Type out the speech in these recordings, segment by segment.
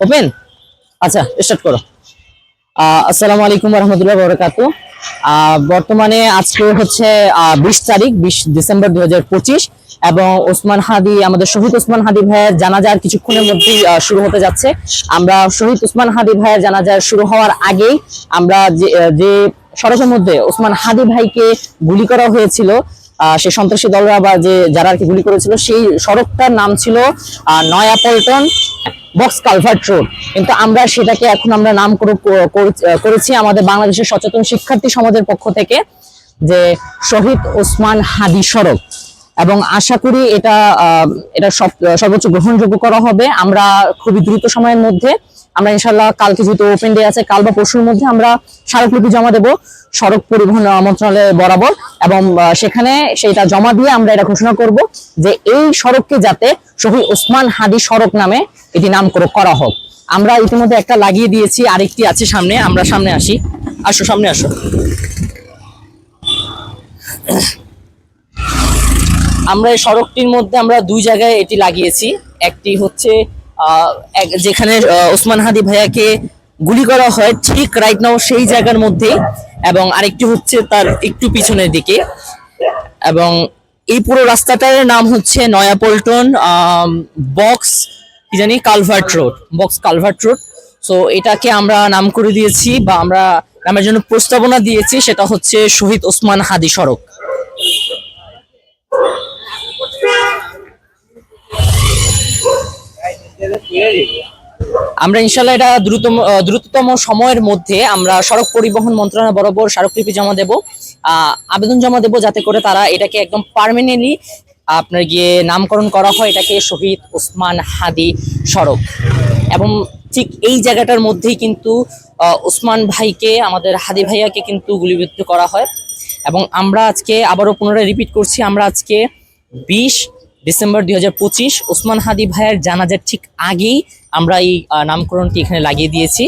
Open? আচ্ছা start করো। আসসালামু আলাইকুম রহমতুল্লাহ বরকাতু বর্তমানে আজকে হচ্ছে বিশ তারিখ, বিশ ডিসেম্বর দুই এবং ওসমান হাদি, আমাদের শহীদ ওসমান হাদি ভাইয়ের জানাজার কিছুক্ষণের মধ্যেই শুরু হতে যাচ্ছে। আমরা শহীদ ওসমান হাদি ভাইয়ের জানাজার শুরু হওয়ার আগেই আমরা যে যে মধ্যে ওসমান হাদি ভাইকে গুলি করা হয়েছিল সেই সন্ত্রাসী দলরা বা যে যারা আর কি গুলি করেছিল সেই সড়কটার নাম ছিল আহ, নয়াপল্টন বক্স কালভার্ট রোড। কিন্তু আমরা সেটাকে এখন আমরা নাম করে- করে- করেছি আমাদের বাংলাদেশের সচেতন শিক্ষার্থী সমাজের পক্ষ থেকে যে শহীদ ওসমান হাদি সড়ক। এবং আশা করি এটা এটা সর্বোচ্চ গ্রহণযোগ্য করা হবে। আমরা খুবই দ্রুত সময়ের মধ্যে আমরা ইনশাল্লাহ কালকে যেহেতু ওপেন ডে আছে, কাল বা পরশুর মধ্যে আমরা স্মারকলিপি জমা দেব, সড়ক পরিবহন মন্ত্রণালয়ে বরাবর এবং সেখানে সেটা জমা দিয়ে আমরা এটা ঘোষণা করব যে এই সড়ককে যাতে শহীদ ওসমান হাদি সড়ক নামে এটি নামকরণ করা হোক। আমরা ইতিমধ্যে একটা লাগিয়ে দিয়েছি, আরেকটি আছে সামনে, আমরা সামনে আসি। আসো, সামনে আসো। আমরা এই সড়কটির মধ্যে আমরা দুই জায়গায় এটি লাগিয়েছি। একটি হচ্ছে যেখানে ওসমান হাদি ভাইয়াকে গুলি করা হয় ঠিক রাইট নাও সেই জায়গার মধ্যে এবং আরেকটি হচ্ছে তার একটু পিছনের দিকে। এবং এই পুরো রাস্তাটার নাম হচ্ছে নয়াপল্টন বক্স, কি জানি, culvert road, box culvert road. So এটাকে আমরা নাম করে দিয়েছি বা আমরা নামের জন্য প্রস্তাবনা দিয়েছি, সেটা হচ্ছে শহীদ ওসমান হাদি সড়ক। আমরা ইনশাল্লাহ এটা দ্রুততম দ্রুততম সময়ের মধ্যে আমরা সড়ক পরিবহন মন্ত্রণালয় বরাবর স্মারকলিপি জমা দেব। আবেদন জমা দেব যাতে করে তারা এটাকে একদম পার্মানেন্টলি আপনার গিয়ে নামকরণ করা হয়, এটাকে শহীদ ওসমান হাদি সড়ক। এবং ঠিক এই জায়গাটার মধ্যেই কিন্তু ওসমান ভাইকে, আমাদের হাদি ভাইয়াকে কিন্তু গুলিবিদ্ধ করা হয়। এবং আমরা আজকে আবারও পুনরায় রিপিট করছি, আমরা আজকে বিশ ডিসেম্বর দুই ওসমান হাদি ভাইয়ের জানাজার ঠিক আগেই আমরা এই নামকরণটি এখানে লাগিয়ে দিয়েছি।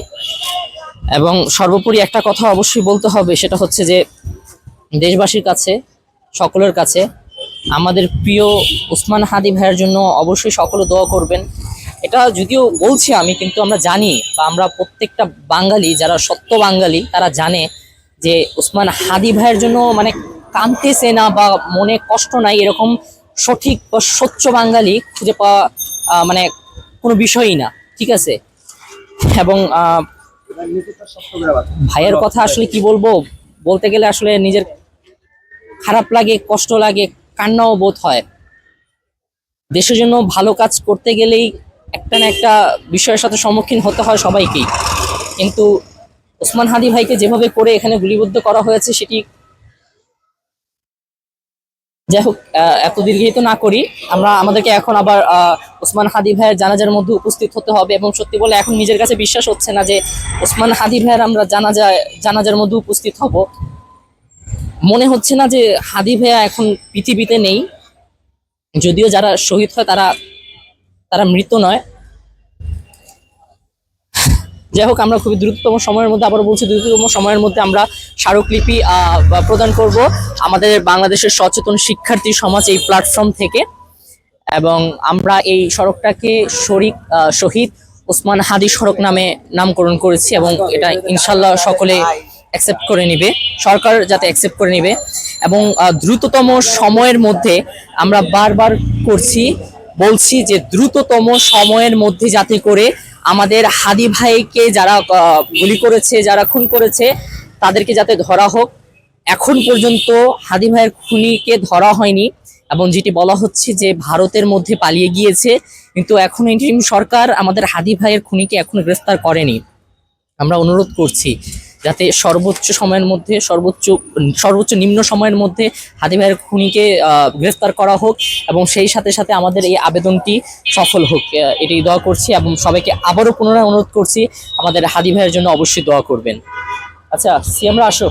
এবং সর্বোপরি একটা কথা অবশ্যই বলতে হবে, সেটা হচ্ছে যে দেশবাসীর কাছে, সকলের কাছে, আমাদের প্রিয় উসমান হাদি ভাইয়ের জন্য অবশ্যই সকলে দোয়া করবেন। এটা যদিও বলছি আমি, কিন্তু আমরা জানি বা আমরা প্রত্যেকটা বাঙালি, যারা সত্য বাঙালি, তারা জানে যে উসমান হাদি ভাইয়ের জন্য মানে কানতেছে না বা মনে কষ্ট নাই, এরকম সঠিক বা স্বচ্ছ বাঙালি খুঁজে পাওয়া মানে কোনো বিষয়ই না, ঠিক আছে? এবং ভাইয়ের কথা আসলে কি বলব? বলতে গেলে আসলে নিজের খারাপ লাগে, কষ্ট লাগে, কান্নাও বোধ হয়। দেশের জন্য ভালো কাজ করতে গেলেই একটা না একটা বিষয়ের সাথে সম্মুখীন হতে হয় সবাইকেই। কিন্তু ওসমান হাদি ভাইকে যেভাবে করে এখানে গুলিবদ্ধ করা হয়েছে, সেটি যাই হোক এত দীর্ঘিত না করি। আমরা, আমাদেরকে এখন আবার ওসমান হাদি ভাইয়ের জানাজার মধ্যে উপস্থিত হতে হবে এবং সত্যি বলে এখন নিজের কাছে বিশ্বাস হচ্ছে না যে ওসমান হাদি ভাইয়ের আমরা জানাজায় জানাজার মধ্যে উপস্থিত হব। মনে হচ্ছে না যে হাদি ভাইয়া এখন পৃথিবীতে নেই। যদিও যারা শহীদ হয় তারা তারা মৃত নয়। যাই হোক, আমরা খুবই দ্রুততম সময়ের মধ্যে আবার বলছি, দ্রুততম সময়ের মধ্যে আমরা স্মারকলিপি প্রদান করব। আমাদের বাংলাদেশের সচেতন শিক্ষার্থী সমাজ এই প্ল্যাটফর্ম থেকে। এবং আমরা এই সড়কটাকে শরিক শহীদ ওসমান হাদি সড়ক নামে নামকরণ করেছি এবং এটা ইনশাল্লাহ সকলে অ্যাকসেপ্ট করে নিবে। সরকার যাতে অ্যাকসেপ্ট করে নিবে। এবং দ্রুততম সময়ের মধ্যে আমরা বারবার করছি বলছি যে দ্রুততম সময়ের মধ্যে যাতে করে আমাদের হাদি ভাইকে যারা গুলি করেছে, যারা খুন করেছে, তাদেরকে যাতে ধরা হোক। এখন পর্যন্ত হাদি ভাইয়ের খুনিকে ধরা হয়নি এবং যেটি বলা হচ্ছে যে ভারতের মধ্যে পালিয়ে গিয়েছে, কিন্তু এখন ইন্টারিম সরকার আমাদের হাদি ভাইয়ের খুনিকে এখনও গ্রেফতার করেনি। আমরা অনুরোধ করছি যাতে সর্বোচ্চ সময়ের মধ্যে, সর্বোচ্চ সর্বোচ্চ নিম্ন সময়ের মধ্যে হাদি ভাইয়ের খুনিকে গ্রেফতার করা হোক এবং সেই সাথে সাথে আমাদের এই আবেদনটি সফল হোক। এটি দোয়া করছি এবং সবাইকে আবারও পুনরায় অনুরোধ করছি আমাদের হাদি ভাইয়ের জন্য অবশ্যই দোয়া করবেন। আচ্ছা সিএমরা আসো।